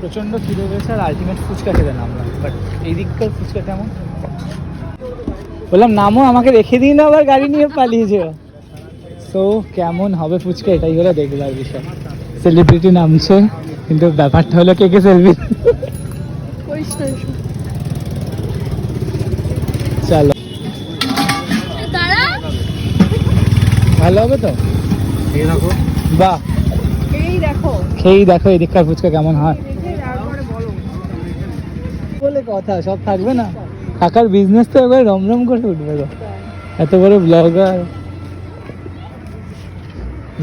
প্রচণ্ড খিদে পেয়েছে আর আলটিমেট ফুচকা খেতে নামলাম। বাট এই দিককার ফুচকা কেমন? বললাম নামও আমাকে রেখে দিন আবার গাড়ি নিয়ে পালিয়েছে। সো কেমন হবে ফুচকা? এটাই হলো দেখবার বিষয়। সেলিব্রিটি নামছে কিন্তু ব্যাপারটা হলো কে কে সেলফি চলো। ভালো হবে তো? এই বাহ। এই দেখো। খেয়েই দেখো এদিককার ফুচকা কেমন হয় দেখে তারপরে বলো বলে কথা সব থাকবে না। কাকার বিজনেস তো এবার রমরম করে উঠবে গো। এত বড় ব্লগার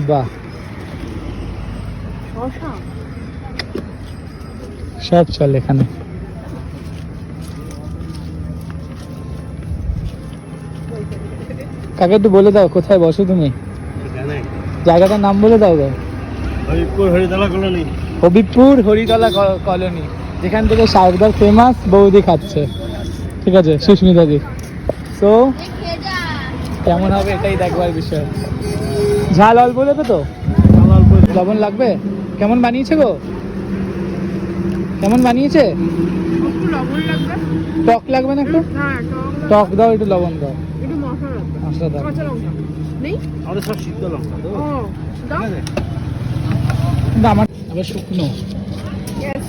বাহ। সব চলে এখানে। কাকা একটু বলে দাও কোথায় বসো তুমি? জায়গাটার নাম বলে দাও গো। হরিপুর হরিতলা কলোনি। হবিবপুর হরিতলা কলোনি। যেখান থেকে শাকদার ফেমাস বৌদি খাচ্ছে। ঠিক আছে সুস্মিতা দি। তো কেমন হবে এটাই দেখবার বিষয়। ঝাল অল্প দেবে তো? লবণ লাগবে? কেমন বানিয়েছে গো? কেমন বানিয়েছে? একটু লবণ লাগবে। টক লাগবে না একটু? হ্যাঁ টক দাও একটু লবণ দাও। মশলা দাও। আমার আবার শুকনো.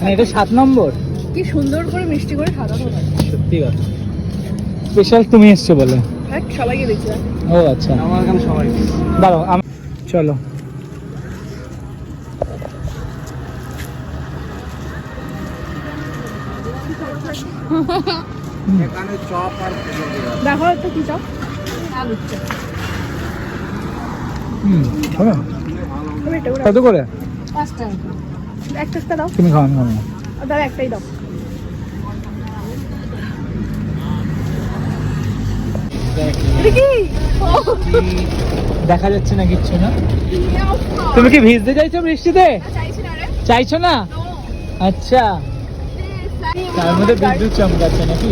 মানে এটা সাত নম্বর? কি সুন্দর করে মিষ্টি করে সাজানো সত্যি কথা। স্পেশাল তুমি এসছো বলে। হ্যাঁ সবাইকে ও আচ্ছা। আমার এখানে সবাই। দাঁড়াও আম চলো। এখানে চপ আর দেখো একটু কি আলুর চপ। হুম করে কত করে? পাঁচ টাকা। একটা একটা দাও। তুমি খাও আমি খাব দাও একটাই দাও। দেখা যাচ্ছে না কিচ্ছু না। তুমি কি ভিজতে চাইছো বৃষ্টিতে? চাইছি না? আচ্ছা। তার মধ্যে বিদ্যুৎ চমকাচ্ছে নাকি?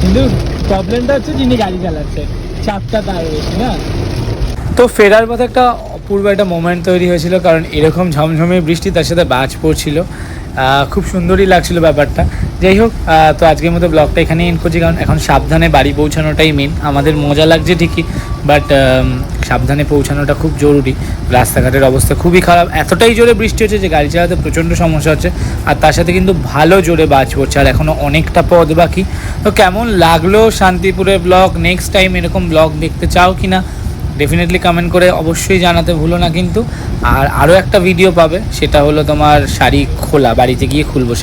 কিন্তু প্রবলেমটা হচ্ছে যিনি গাড়ি চালাচ্ছে চাপটা তার বেশি না। তো ফেরার পথে একটা অপূর্ব একটা মোমেন্ট তৈরি হয়েছিল, কারণ এরকম ঝমঝমে বৃষ্টি তার সাথে বাজ পড়ছিল। খুব সুন্দরই লাগছিল ব্যাপারটা। যাই হোক তো আজকের মতো ব্লগটা এখানেই এন্ড করছি, কারণ এখন সাবধানে বাড়ি পৌঁছানোটাই মেন আমাদের মজা লাগছে ঠিকই বাট সাবধানে পৌঁছানোটা খুব জরুরি। রাস্তাঘাটের অবস্থা খুবই খারাপ। এতটাই জোরে বৃষ্টি হচ্ছে যে গাড়ি চালাতে প্রচণ্ড সমস্যা হচ্ছে, আর তার সাথে কিন্তু ভালো জোরে বাজ পড়ছে, আর এখনও অনেকটা পথ বাকি। তো কেমন লাগল শান্তিপুরের ব্লগ নেক্সট টাইম এরকম ব্লগ দেখতে চাও কি না ডেফিনেটলি কমেন্ট করে অবশ্যই জানাতে ভুলো না কিন্তু। আর আরও একটা ভিডিও পাবে, সেটা হলো তোমার শাড়ি খোলা, বাড়িতে গিয়ে খুলবো।